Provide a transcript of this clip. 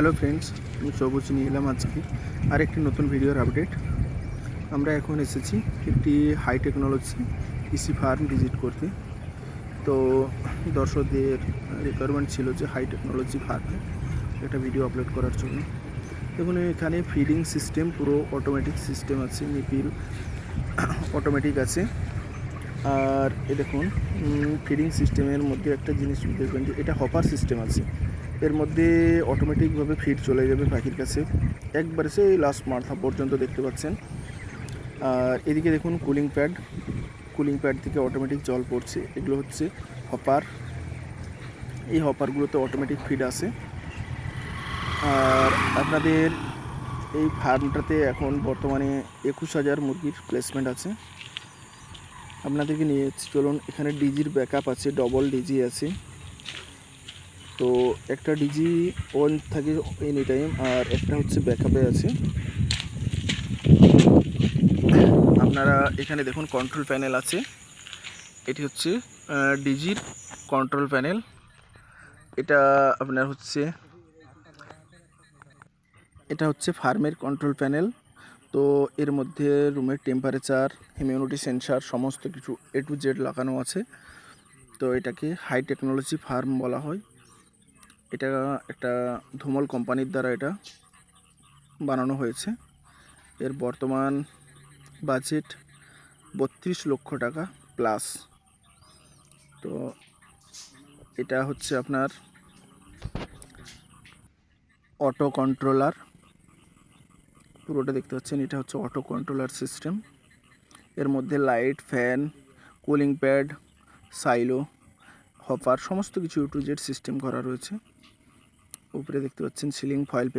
Hello friends আমি সবুজ নিয়ে এলাম আজকে আর একটি নতুন ভিডিওর আপডেট আমরা এখন এসেছি একটি high technology EC farm visit করতে। তো দর্শকদের রিকোয়ারমেন্ট ছিল যে হাই টেকনোলজি ফার্মে একটা ভিডিও আপলোড করার জন্য। দেখুন, এখানে ফিডিং সিস্টেম পুরো অটোমেটিক সিস্টেম আছে, নিপিল অটোমেটিক আছে। আর এ দেখুন ফিডিং সিস্টেমের মধ্যে একটা জিনিস দেখবেন যে এটা হপার সিস্টেম আছে। এর মধ্যে অটোমেটিকভাবে ফিড চলে যাবে পাখির কাছে। একবারে সেই লাস্ট মাথা পর্যন্ত দেখতে পাচ্ছেন। আর এদিকে দেখুন কুলিং প্যাড কুলিং প্যাড থেকে অটোমেটিক জল পড়ছে। এগুলো হচ্ছে হপার এই হপারগুলোতে অটোমেটিক ফিড আসে। আর আপনাদের এই ফার্মটাতে এখন বর্তমানে একুশ হাজার মুরগির প্লেসমেন্ট আছে। আপনাদেরকে নিয়ে যাচ্ছি চলুন, এখানে ডিজির ব্যাকআপ আছে ডবল ডিজি আছে। তো একটা ডিজি অন থাকে এনি টাইম আর একটা হচ্ছে ব্যাকআপে আছে। আপনারা এখানে দেখুন কন্ট্রোল প্যানেল আছে। এটি হচ্ছে ডিজির কন্ট্রোল প্যানেল এটা আপনার হচ্ছে, এটা হচ্ছে ফার্মের কন্ট্রোল প্যানেল তো এর মধ্যে রুমের টেম্পারেচার হিমিউনিটি সেন্সার সমস্ত কিছু এ টু জেড লাগানো আছে। তো এটাকে হাই টেকনোলজি ফার্ম বলা হয়। এটা একটা ধুমল কোম্পানির দ্বারা এটা বানানো হয়েছে। এর বর্তমান বাজেট বত্রিশ লক্ষ টাকা প্লাস তো এটা হচ্ছে আপনার অটো কন্ট্রোলার পুরোটা দেখতে পাচ্ছেন, এটা হচ্ছে অটো কন্ট্রোলার সিস্টেম এর মধ্যে light fan cooling pad silo hopper সমস্ত কিছু ইউটু জেড সিস্টেম করা রয়েছে। উপরে দেখতে পাচ্ছেন সিলিং ফয়েল পেপার